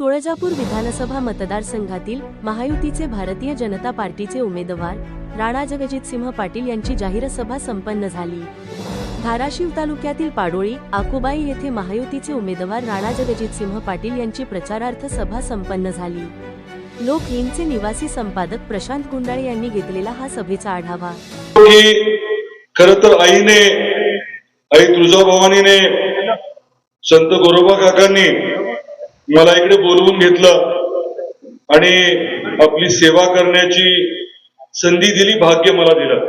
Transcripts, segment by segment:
तुळजापूर विधानसभा मतदारसंघातील महायुतीचे भारतीय जनता पार्टीचे उमेदवार राणा जगजितसिंह पाटील यांची जाहीर सभा संपन्न झाली. धाराशिव तालुक्यातील पाडोळी आकुबाई येथे महायुतीचे उमेदवार राणा जगजितसिंह पाटील यांची प्रचारार्थ सभा संपन्न झाली. लोक हिंदचे निवासी संपादक प्रशांत गुंडाळे यांनी घेतलेला हा सभेचा आढावा. खर तर आईने आई तुळजाभवानीने संत गोरोबा काकांनी मला इकडे बोलवून घेतलं आणि आपली सेवा करण्याची संधी दिली भाग्य मला दिलं.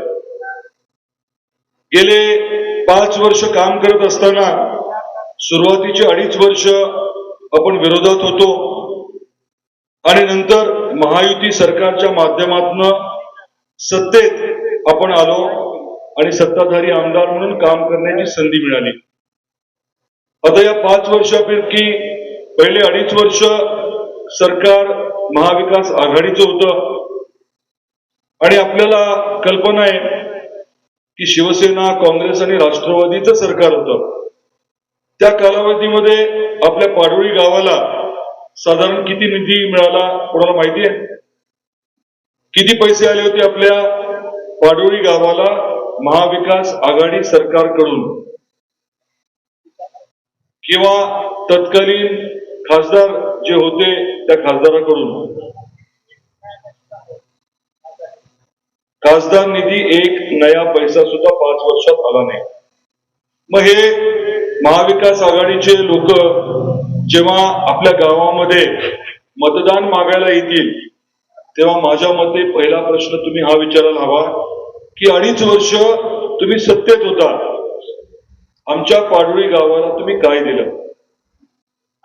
गेले पाच वर्ष काम करत असताना सुरुवातीचे अडीच वर्ष आपण विरोधात होतो आणि नंतर महायुती सरकारच्या माध्यमातून सत्तेत आपण आलो आणि सत्ताधारी आमदार म्हणून काम करण्याची संधी मिळाली. आता या पाच वर्षापैकी पहिले अडीच वर्ष सरकार महाविकास आघाडीचं होतं. आणि आपल्याला कल्पना आहे की शिवसेना काँग्रेस आणि राष्ट्रवादीचं सरकार होतं. त्या कालावधीमध्ये आपल्या पाडोळी गावाला साधारण किती निधी मिळाला कोणाला माहिती आहे? किती पैसे आले होते आपल्या पाडोळी गावाला महाविकास आघाडी सरकारकडून? किंवा तत्कालीन खासदार जे होते त्या खासदाराकडून. खासदार निधी एक नया पैसा सुद्धा पाच वर्षात आला नाही. मग हे महाविकास आघाडीचे लोक जेव्हा आपल्या गावामध्ये मतदान मागायला येतील तेव्हा माझ्या मते पहिला प्रश्न तुम्ही हा विचारायला हवा की अडीच वर्ष तुम्ही सत्तेत होता. आमच्या पाडोळी गावाला तुम्ही काय दिलं?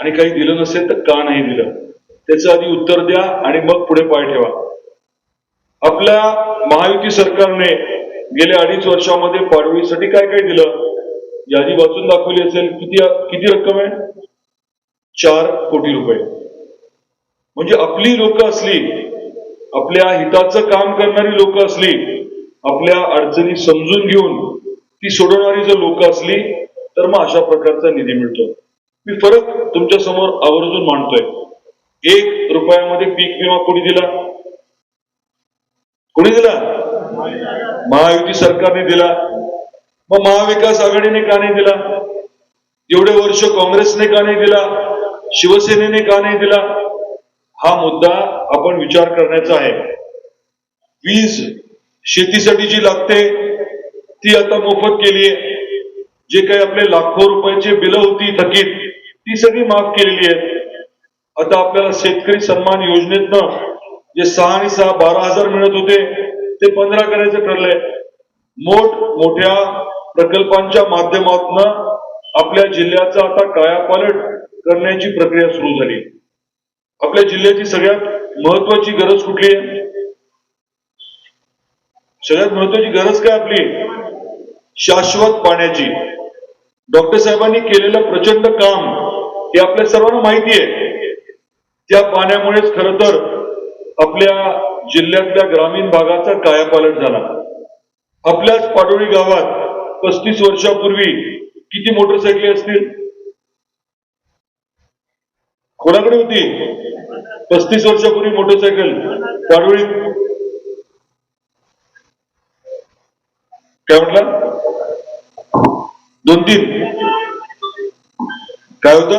आणि काही दिलं नसेल तर का नाही दिलं? त्याचं आधी उत्तर द्या आणि मग पुढे पाय ठेवा. आपल्या महायुती सरकारने गेल्या अडीच वर्षामध्ये पाडवीसाठी काय काय दिलं? यादी वाचून दाखवली असेल. किती किती रक्कम आहे? चार कोटी रुपये. म्हणजे आपली लोक असली आपल्या हिताचं काम करणारी लोक असली आपल्या अडचणी समजून घेऊन ती सोडवणारी जर लोक असली तर मग अशा प्रकारचा निधी मिळतो. मी फरक तुमच्यासमोर आवर्जून मांडतोय. एक रुपयामध्ये पीक विमा कोणी दिला? कोणी दिला? महायुती सरकारने दिला. मग महाविकास आघाडीने का नाही दिला? एवढे वर्ष काँग्रेसने का नाही दिला? शिवसेनेने का नाही दिला? हा मुद्दा आपण विचार करण्याचा आहे. वीज शेतीसाठी जी लागते ती आता मोफत केली आहे जे काही आपले लाखो रुपयाचे बिलं होती थकीत ती सगळी माफ केलेली आहेत. आता आपल्याला शेतकरी सन्मान योजनेतनं जे सहा आणि सहा बारा हजार मिळत होते ते पंधरा करायचं ठरलंय. मोठ मोठ्या प्रकल्पांच्या माध्यमातून आपल्या जिल्ह्याचा आता कायापालट करण्याची प्रक्रिया सुरू झाली. आपल्या जिल्ह्याची सगळ्यात महत्वाची गरज कुठली आहे? सगळ्यात महत्वाची गरज काय आपली? शाश्वत पाण्याची. डॉक्टर साहेबांनी केलेलं प्रचंड काम हे आपल्या सर्वांना माहिती आहे. त्या पाण्यामुळेच खर तर आपल्या जिल्ह्यातल्या ग्रामीण भागाचा कायापालट झाला. आपल्याच पाडोळी गावात पस्तीस वर्षापूर्वी किती मोटरसायकली असतील? कोणाकडे होती? पस्तीस वर्षापूर्वी मोटरसायकल? पाडोळी? काय म्हटलं? दोन तीन. काय होतं?